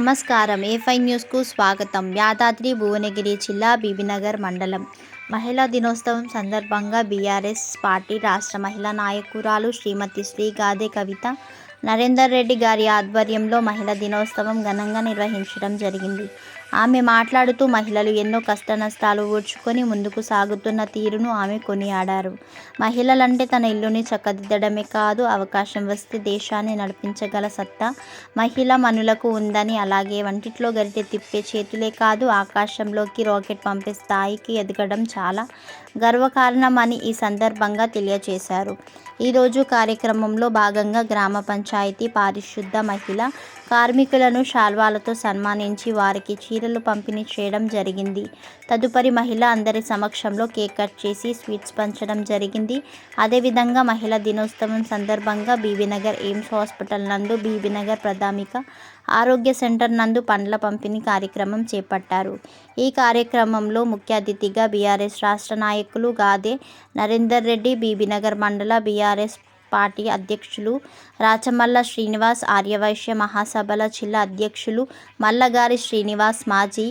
నమస్కారం. ఏఫై న్యూస్కు స్వాగతం. యాదాద్రి భువనగిరి జిల్లా బీబీనగర్ మండలం. మహిళా దినోత్సవం సందర్భంగా బీఆర్ఎస్ పార్టీ రాష్ట్ర మహిళా నాయకురాలు శ్రీమతి శ్రీ గాదే కవిత నరేందర్ రెడ్డి గారి ఆధ్వర్యంలో మహిళా దినోత్సవం ఘనంగా నిర్వహించడం జరిగింది. ఆమె మాట్లాడుతూ మహిళలు ఎన్నో కష్టనష్టాలు ఓడ్చుకొని ముందుకు సాగుతున్న తీరును ఆమె కొనియాడారు. మహిళలంటే తన ఇల్లుని చక్కదిద్దడమే కాదు అవకాశం వస్తే దేశాన్ని నడిపించగల సత్తా మహిళ మనులకు ఉందని అలాగే వంటిట్లో గరిటె తిప్పే చేతులే కాదు ఆకాశంలోకి రాకెట్ పంపే స్థాయికి ఎదగడం చాలా గర్వకారణమని ఈ సందర్భంగా తెలియజేశారు. ఈరోజు కార్యక్రమంలో భాగంగా గ్రామ పంచాయతీ పారిశుద్ధ మహిళ కార్మికులను శాల్వాలతో సన్మానించి వారికి చీరలు పంపిణీ చేయడం జరిగింది. తదుపరి మహిళ అందరి సమక్షంలో కేక్ కట్ చేసి స్వీట్స్ పంచడం జరిగింది. అదేవిధంగా మహిళా దినోత్సవం సందర్భంగా బీబీనగర్ ఎయిమ్స్ హాస్పిటల్ నందు బీబీనగర్ ప్రాథమిక ఆరోగ్య సెంటర్ నందు పండ్ల పంపిణీ కార్యక్రమం చేపట్టారు. ఈ కార్యక్రమంలో ముఖ్య అతిథిగా బీఆర్ఎస్ రాష్ట్ర నాయకులు గాదే నరేందర్ రెడ్డి బీబీనగర్ మండల బీఆర్ఎస్ పార్టీ అధ్యక్షులు రాచమల్ల శ్రీనివాస్ ఆర్యవైశ్య మహాసభల జిల్లా అధ్యక్షులు మల్లగారి శ్రీనివాస్ మాజీ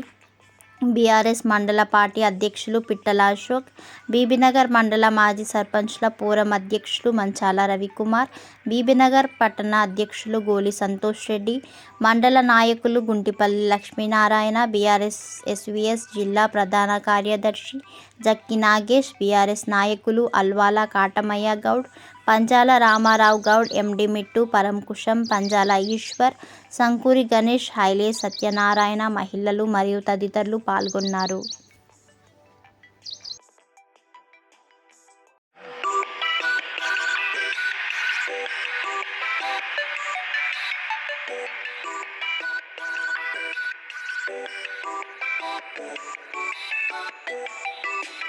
బీఆర్ఎస్ మండల పార్టీ అధ్యక్షులు పిట్టల అశోక్ బీబీనగర్ మండల మాజీ సర్పంచ్ల పూరం అధ్యక్షులు మంచాల రవికుమార్ బీబీనగర్ పట్టణ అధ్యక్షులు గోలి సంతోష్ రెడ్డి మండల నాయకులు గుంటిపల్లి లక్ష్మీనారాయణ బీఆర్ఎస్ ఎస్వీఎస్ జిల్లా ప్రధాన కార్యదర్శి జక్కి నాగేష్ బీఆర్ఎస్ నాయకులు అల్వాల కాటమయ్య గౌడ్ పంజాల రామారావు గౌడ్ ఎండి మిట్టు పరంకుశం పంజాల ఈశ్వర్ సంకూరి గణేష్ హైలే సత్యనారాయణ మహిళలు మరియు తదితరులు పాల్గొన్నారు Thank you.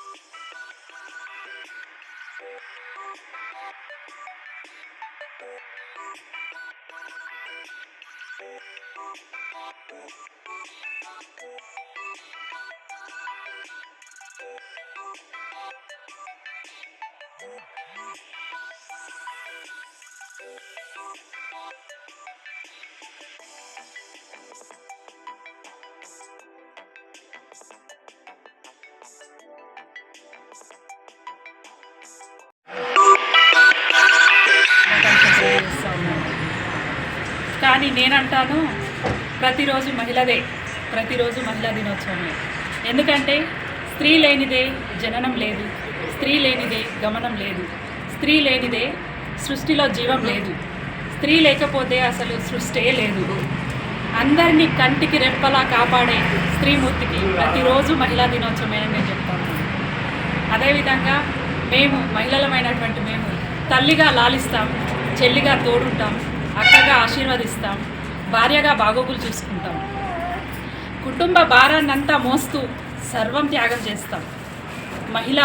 శుభాకాంక్షలు కానీ నేనంటాను ప్రతిరోజు మహిళదే ప్రతిరోజు మహిళా దినోత్సవమే. ఎందుకంటే స్త్రీ లేనిదే జననం లేదు స్త్రీ లేనిదే గమనం లేదు స్త్రీ లేనిదే సృష్టిలో జీవం లేదు స్త్రీ లేకపోతే అసలు సృష్టే లేదు. అందరినీ కంటికి రెప్పలా కాపాడే స్త్రీమూర్తికి ప్రతిరోజు మహిళా దినోత్సవమే అని నేను చెప్తాను అదేవిధంగా మేము మహిళలమైనటువంటి మేము తల్లిగా లాలిస్తాం చెల్లిగా తోడుంటాం అక్కగా ఆశీర్వదిస్తాం. భార్యగా బాగోగులు చూసుకుంటాం. కుటుంబ భారాన్నంతా మోస్తూ సర్వం త్యాగం చేస్తాం. మహిళ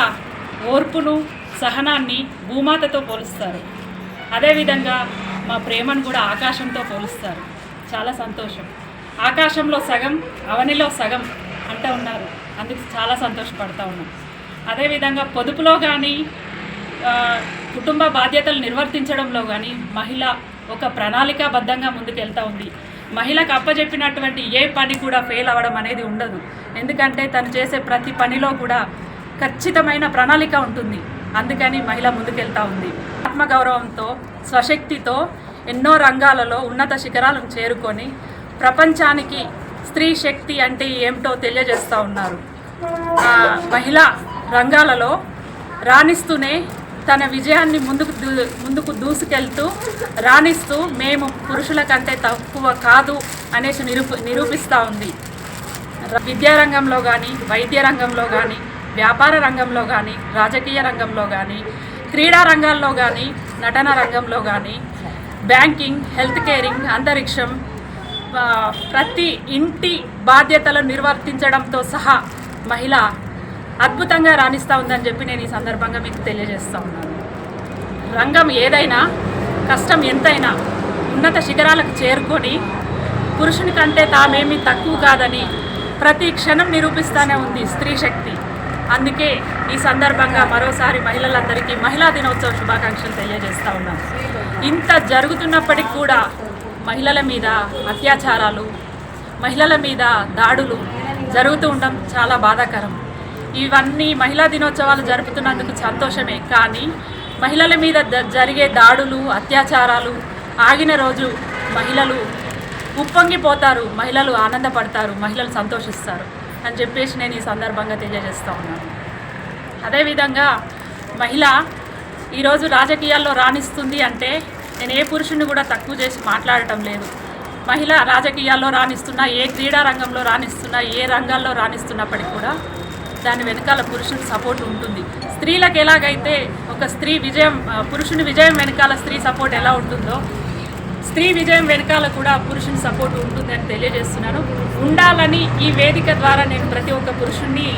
ఓర్పును సహనాన్ని భూమాతతో పోలుస్తారు. అదేవిధంగా మా ప్రేమను కూడా ఆకాశంతో పోలుస్తారు. చాలా సంతోషం. ఆకాశంలో సగం అవనిలో సగం అంటూ ఉన్నారు. అందుకు చాలా సంతోషపడతా ఉన్నాం. అదేవిధంగా పొదుపులో కానీ కుటుంబ బాధ్యతలు నిర్వర్తించడంలో కానీ మహిళ ఒక ప్రణాళికాబద్ధంగా ముందుకెళ్తూ ఉంది. మహిళకు అప్పచెప్పినటువంటి ఏ పని కూడా ఫెయిల్ అవ్వడం అనేది ఉండదు. ఎందుకంటే తను చేసే ప్రతి పనిలో కూడా ఖచ్చితమైన ప్రణాళిక ఉంటుంది. అందుకని మహిళ ముందుకెళ్తా ఉంది. ఆత్మగౌరవంతో స్వశక్తితో ఎన్నో రంగాలలో ఉన్నత శిఖరాలను చేరుకొని ప్రపంచానికి స్త్రీ శక్తి అంటే ఏమిటో తెలియజేస్తూ ఉన్నారు. మహిళా రంగాలలో రాణిస్తూనే తన విజయాన్ని ముందుకు దూ ముందుకు దూసుకెళ్తూ రాణిస్తూ మేము పురుషుల కంటే తక్కువ కాదు అనేసి నిరూప నిరూపిస్తూ ఉంది. విద్యారంగంలో కానీ వైద్య రంగంలో కానీ వ్యాపార రంగంలో కానీ రాజకీయ రంగంలో కానీ క్రీడా రంగాల్లో కానీ నటన రంగంలో కానీ బ్యాంకింగ్ హెల్త్ కేరింగ్ అంతరిక్షం ప్రతి ఇంటి బాధ్యతలను నిర్వర్తించడంతో సహా మహిళ అద్భుతంగా రాణిస్తూ ఉందని చెప్పి నేను ఈ సందర్భంగా మీకు తెలియజేస్తూ ఉన్నాను. రంగం ఏదైనా కష్టం ఎంతైనా ఉన్నత శిఖరాలకు చేరుకొని పురుషుని కంటే తామేమీ తక్కువ కాదని ప్రతి క్షణం నిరూపిస్తానే ఉంది స్త్రీ శక్తి. అందుకే ఈ సందర్భంగా మరోసారి మహిళలందరికీ మహిళా దినోత్సవ శుభాకాంక్షలు తెలియజేస్తూ ఉన్నాను. ఇంత జరుగుతున్నప్పటికి కూడా మహిళల మీద అత్యాచారాలు మహిళల మీద దాడులు జరుగుతూ ఉండడం చాలా బాధాకరం. ఇవన్నీ మహిళా దినోత్సవాలు జరుపుతున్నందుకు సంతోషమే. కానీ మహిళల మీద జరిగే దాడులు అత్యాచారాలు ఆగిన రోజు మహిళలు ఉప్పొంగిపోతారు మహిళలు ఆనందపడతారు మహిళలు సంతోషిస్తారు అని చెప్పేసి నేను ఈ సందర్భంగా తెలియజేస్తూ ఉన్నాను. అదేవిధంగా మహిళ ఈరోజు రాజకీయాల్లో రాణిస్తుంది అంటే నేను ఏ పురుషుని కూడా తక్కువ చేసి మాట్లాడటం లేదు. మహిళ రాజకీయాల్లో రాణిస్తున్నా ఏ క్రీడా రంగంలో రాణిస్తున్నా ఏ రంగాల్లో రాణిస్తున్నప్పటికీ కూడా దాని వెనకాల పురుషుని సపోర్ట్ ఉంటుంది. స్త్రీలకు ఎలాగైతే ఒక స్త్రీ విజయం పురుషుని విజయం వెనకాల స్త్రీ సపోర్ట్ ఎలా ఉంటుందో స్త్రీ విజయం వెనకాల కూడా పురుషుని సపోర్ట్ ఉంటుందని తెలియజేస్తున్నాను. ఉండాలని ఈ వేదిక ద్వారా నేను ప్రతి ఒక్క పురుషుణ్ణి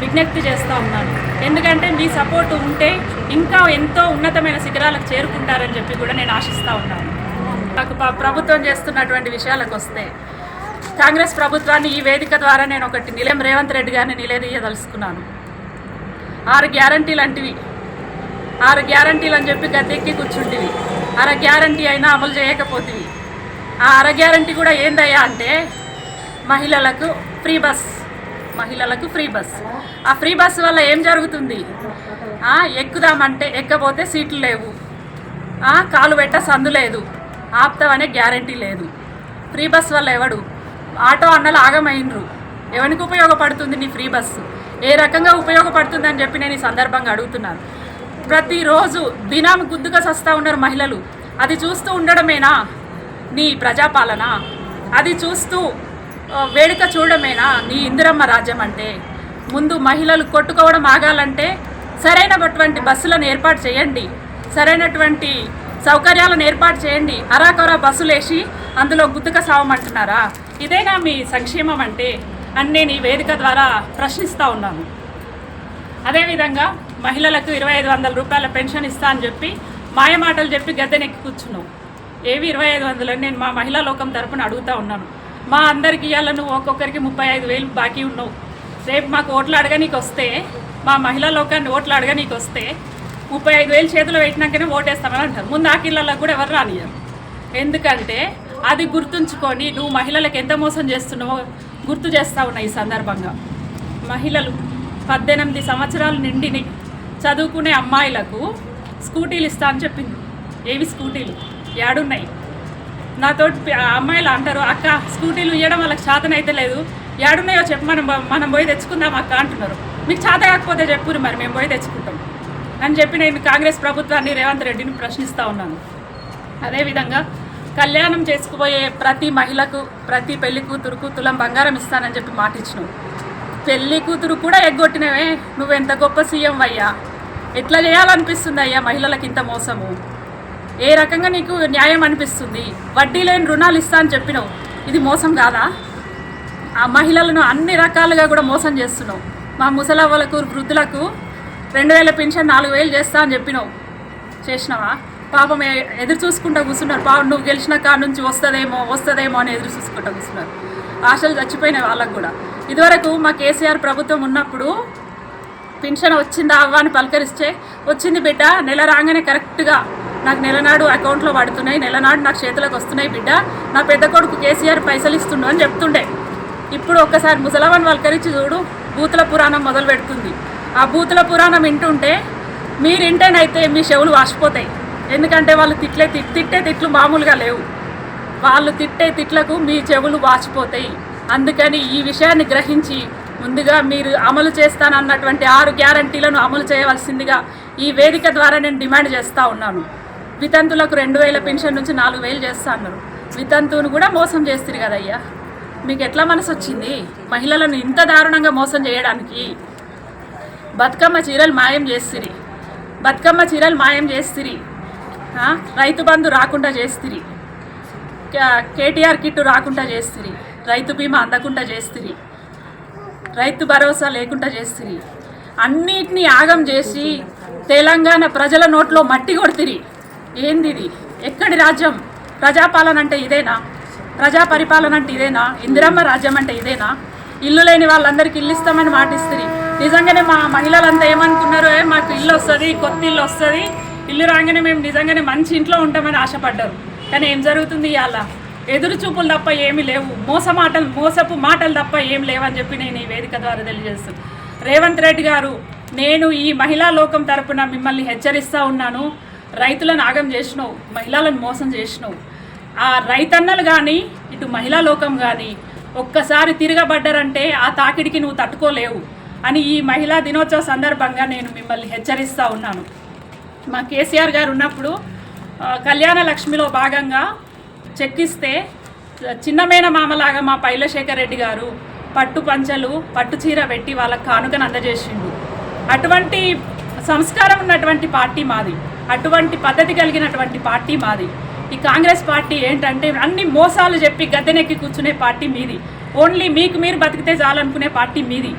విజ్ఞప్తి చేస్తూ ఉన్నాను. ఎందుకంటే మీ సపోర్ట్ ఉంటే ఇంకా ఎంతో ఉన్నతమైన శిఖరాలకు చేరుకుంటారని చెప్పి కూడా నేను ఆశిస్తూ ఉన్నాను. నాకు ప- ప్రభుత్వం చేస్తున్నటువంటి విషయాలకు వస్తే కాంగ్రెస్ ప్రభుత్వాన్ని ఈ వేదిక ద్వారా నేను ఒకటి నిలయం రేవంత్ రెడ్డి గారిని నిలదీయదలుచుకున్నాను. ఆరు గ్యారంటీలు అంటివి. ఆరు గ్యారంటీలు అని చెప్పి గద్దెక్కి కూర్చుంటివి. అర గ్యారంటీ అయినా అమలు చేయకపోతుంది ఆ అర గ్యారంటీ కూడా ఏందయ్యా అంటే మహిళలకు ఫ్రీ బస్. మహిళలకు ఫ్రీ బస్. ఆ ఫ్రీ బస్ వల్ల ఏం జరుగుతుంది? ఎక్కుదామంటే ఎక్కపోతే సీట్లు లేవు. కాలు పెట్ట సందు లేదు. ఆపుతావనే గ్యారంటీ లేదు. ఫ్రీ బస్ వల్ల ఎవడు? ఆటో అన్నలు ఆగమైనరు ఎవరికి ఉపయోగపడుతుంది నీ ఫ్రీ బస్సు? ఏ రకంగా ఉపయోగపడుతుంది అని చెప్పి నేను ఈ సందర్భంగా అడుగుతున్నాను. ప్రతిరోజు దినం గుద్దుగా సస్తా ఉన్నారు మహిళలు. అది చూస్తూ ఉండడమేనా? నీ ప్రజాపాలన? అది చూస్తూ వేడుక చూడడమేనా? నీ ఇందిరమ్మ రాజ్యం అంటే? ముందు మహిళలు కొట్టుకోవడం ఆగాలంటే సరైనటువంటి బస్సులను ఏర్పాటు చేయండి. సరైనటువంటి సౌకర్యాలను ఏర్పాటు చేయండి. అరాకొరా బస్సులేసి అందులో గుద్దుక సావమంటున్నారా? ఇదేనా మీ సంక్షేమం అంటే అని నేను ఈ వేదిక ద్వారా ప్రశ్నిస్తూ ఉన్నాను. అదేవిధంగా మహిళలకు ఇరవై ఐదు వందల రూపాయల పెన్షన్ ఇస్తా అని చెప్పి మాయమాటలు చెప్పి గద్దెనెక్కి కూర్చున్నావు ఏవి ఇరవై ఐదు వందలు? నేను మా మహిళా లోకం తరపున అడుగుతా ఉన్నాను. మా అందరికి ఇవాళ నువ్వు ఒక్కొక్కరికి ముప్పై ఐదు వేలు బాకీ ఉన్నావు. రేపు మాకు ఓట్లు అడగనీకి వస్తే మా మహిళా లోకాన్ని ఓట్లు అడగనీకి వస్తే ముప్పై ఐదు వేలు చేతిలో పెట్టినాకనే ఓటేస్తామని అంటారు. ముందు ఆకిళ్ళలో కూడా ఎవరు రానియరు ఎందుకంటే అది గుర్తుంచుకొని నువ్వు మహిళలకు ఎంత మోసం చేస్తున్నావో గుర్తు చేస్తా ఉన్నాయి ఈ సందర్భంగా. మహిళలు పద్దెనిమిది సంవత్సరాలు నిండిని చదువుకునే అమ్మాయిలకు స్కూటీలు ఇస్తా అని చెప్పింది. ఏవి స్కూటీలు? ఏడున్నాయి నాతో అమ్మాయిలు అంటారు అక్క స్కూటీలు ఇవ్వడం వాళ్ళకి చేతన అయితే లేదు. ఏడున్నాయో చెప్పు మనం మనం పోయి తెచ్చుకుందాం అక్క అంటున్నారు. మీకు చేత కాకపోతే చెప్పురు మరి మేము పోయి తెచ్చుకుంటాం అని చెప్పి నేను కాంగ్రెస్ ప్రభుత్వాన్ని రేవంత్ రెడ్డిని ప్రశ్నిస్తూ ఉన్నాను. అదేవిధంగా కళ్యాణం చేసుకుపోయే ప్రతి మహిళకు ప్రతి పెళ్ళి కూతురుకు తులం బంగారం ఇస్తానని చెప్పి మాట ఇచ్చినావు పెళ్ళి కూతురు కూడా ఎగ్గొట్టినవే. నువ్వెంత గొప్ప సీఎం అయ్యా. ఎట్లా చేయాలనిపిస్తుంది అయ్యా మహిళలకు ఇంత మోసము? ఏ రకంగా నీకు న్యాయం అనిపిస్తుంది? వడ్డీ లేని రుణాలు ఇస్తా అని చెప్పినావు. ఇది మోసం కాదా? ఆ మహిళలను అన్ని రకాలుగా కూడా మోసం చేస్తున్నావు. మా ముసలవ్వలకు వృద్ధులకు రెండు వేల పెన్షన్ నాలుగు వేలు చేస్తా అని చెప్పినావు. చేసినావా? పాపం ఎదురు చూసుకుంటా కూర్చున్నారు. పాపం నువ్వు గెలిచిన కాడ నుంచి వస్తుందేమో వస్తుందేమో అని ఎదురు చూసుకుంటా కూర్చున్నారు. ఆశలు చచ్చిపోయినాయి వాళ్ళకు కూడా. ఇదివరకు మా కేసీఆర్ ప్రభుత్వం ఉన్నప్పుడు పెన్షన్ వచ్చిందా అవ్వ అని పలకరిస్తే వచ్చింది బిడ్డ నెల రాగానే కరెక్ట్గా నాకు నెలనాడు అకౌంట్లో పడుతున్నాయి నెలనాడు నాకు చేతులకు వస్తున్నాయి బిడ్డ నా పెద్ద కొడుకు కేసీఆర్ పైసలు ఇస్తుండు అని చెప్తుండే. ఇప్పుడు ఒక్కసారి ముసలవన్ పలకరించి చూడు బూతుల పురాణం మొదలు పెడుతుంది ఆ బూతుల పురాణం వింటుంటే మీరు వింటేనైతే మీ చెవులు వాసిపోతాయి. ఎందుకంటే వాళ్ళు తిట్లే తిట్టే తిట్లు మామూలుగా లేవు. వాళ్ళు తిట్టే తిట్లకు మీ చెవులు వాచిపోతాయి. అందుకని ఈ విషయాన్ని గ్రహించి ముందుగా మీరు అమలు చేస్తానన్నటువంటి ఆరు గ్యారంటీలను అమలు చేయవలసిందిగా ఈ వేదిక ద్వారా నేను డిమాండ్ చేస్తూ ఉన్నాను. వితంతులకు రెండు వేల పెన్షన్ నుంచి నాలుగు వేలు చేస్తా అన్నారు. వితంతువును కూడా మోసం చేస్తారు కదయ్యా మీకు ఎట్లా మనసు వచ్చింది? మహిళలను ఇంత దారుణంగా మోసం చేయడానికి బతుకమ్మ చీరలు మాయం చేసిరి బతుకమ్మ చీరలు మాయం చేసిరి రైతు బంధు రాకుండా చేస్తుంది కే- కేటీఆర్ కిట్టు రాకుండా చేస్తుంది రైతు బీమా అందకుండా చేస్తుంది రైతు భరోసా లేకుండా చేస్తుంది అన్నిటినీ యాగం చేసి తెలంగాణ ప్రజల నోట్లో మట్టి కొడుతుంది ఏంది ఇది ఎక్కడి రాజ్యం? ప్రజాపాలన అంటే ఇదేనా? ప్రజా పరిపాలన అంటే ఇదేనా? ఇందిరమ్మ రాజ్యం అంటే ఇదేనా? ఇల్లు లేని వాళ్ళందరికీ ఇల్లు ఇస్తామని మాటిస్తుంది నిజంగానే మా మహిళలంతా ఏమనుకున్నారు "ఏ, మాకు ఇల్లు వస్తుంది కొత్త ఇల్లు వస్తుంది. ఇల్లు రాగానే మేము నిజంగానే మంచి ఇంట్లో ఉంటామని ఆశపడ్డారు. కానీ ఏం జరుగుతుంది ఇవాళ? ఎదురు చూపులు తప్ప ఏమీ లేవు. మోసమాటలు మోసపు మాటలు తప్ప ఏం లేవని చెప్పి నేను ఈ వేదిక ద్వారా తెలియజేస్తాను రేవంత్ రెడ్డి గారు నేను ఈ మహిళా లోకం తరపున మిమ్మల్ని హెచ్చరిస్తూ ఉన్నాను. రైతులను ఆగం చేసినావు మహిళలను మోసం చేసినావు. ఆ రైతన్నలు కానీ ఇటు మహిళా లోకం కానీ ఒక్కసారి తిరగబడ్డారంటే ఆ తాకిడికి నువ్వు తట్టుకోలేవు అని ఈ మహిళా దినోత్సవ సందర్భంగా నేను మిమ్మల్ని హెచ్చరిస్తూ ఉన్నాను. మా కేసీఆర్ గారు ఉన్నప్పుడు కళ్యాణ లక్ష్మిలో భాగంగా చెక్కిస్తే చిన్నమైన మామలాగా మా పైలశేఖర్ రెడ్డి గారు పట్టు పంచలు పట్టు చీర పెట్టి వాళ్ళకి కానుకను అందజేసిండు. అటువంటి సంస్కారం ఉన్నటువంటి పార్టీ మాది. అటువంటి పద్ధతి కలిగినటువంటి పార్టీ మాది. ఈ కాంగ్రెస్ పార్టీ ఏంటంటే అన్ని మోసాలు చెప్పి గద్దెనెక్కి కూర్చునే పార్టీ మీది. ఓన్లీ మీకు మీరు బతికితే చాలనుకునే పార్టీ మీది.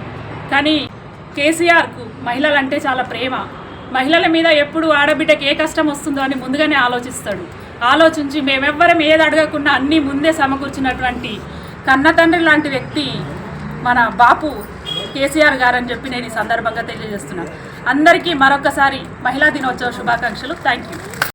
కానీ కేసీఆర్కు మహిళలంటే చాలా ప్రేమ. మహిళల మీద ఎప్పుడు ఆడబిడ్డకి ఏ కష్టం వస్తుందో అని ముందుగానే ఆలోచిస్తాడు. ఆలోచించి మేమెవ్వరం ఏది అడగకుండా అన్నీ ముందే సమకూర్చినటువంటి కన్నతండ్రి లాంటి వ్యక్తి మన బాపు కేసీఆర్ గారు అని చెప్పి నేను ఈ సందర్భంగా తెలియజేస్తున్నాను అందరికీ మరొకసారి మహిళా దినోత్సవ శుభాకాంక్షలు. Thank you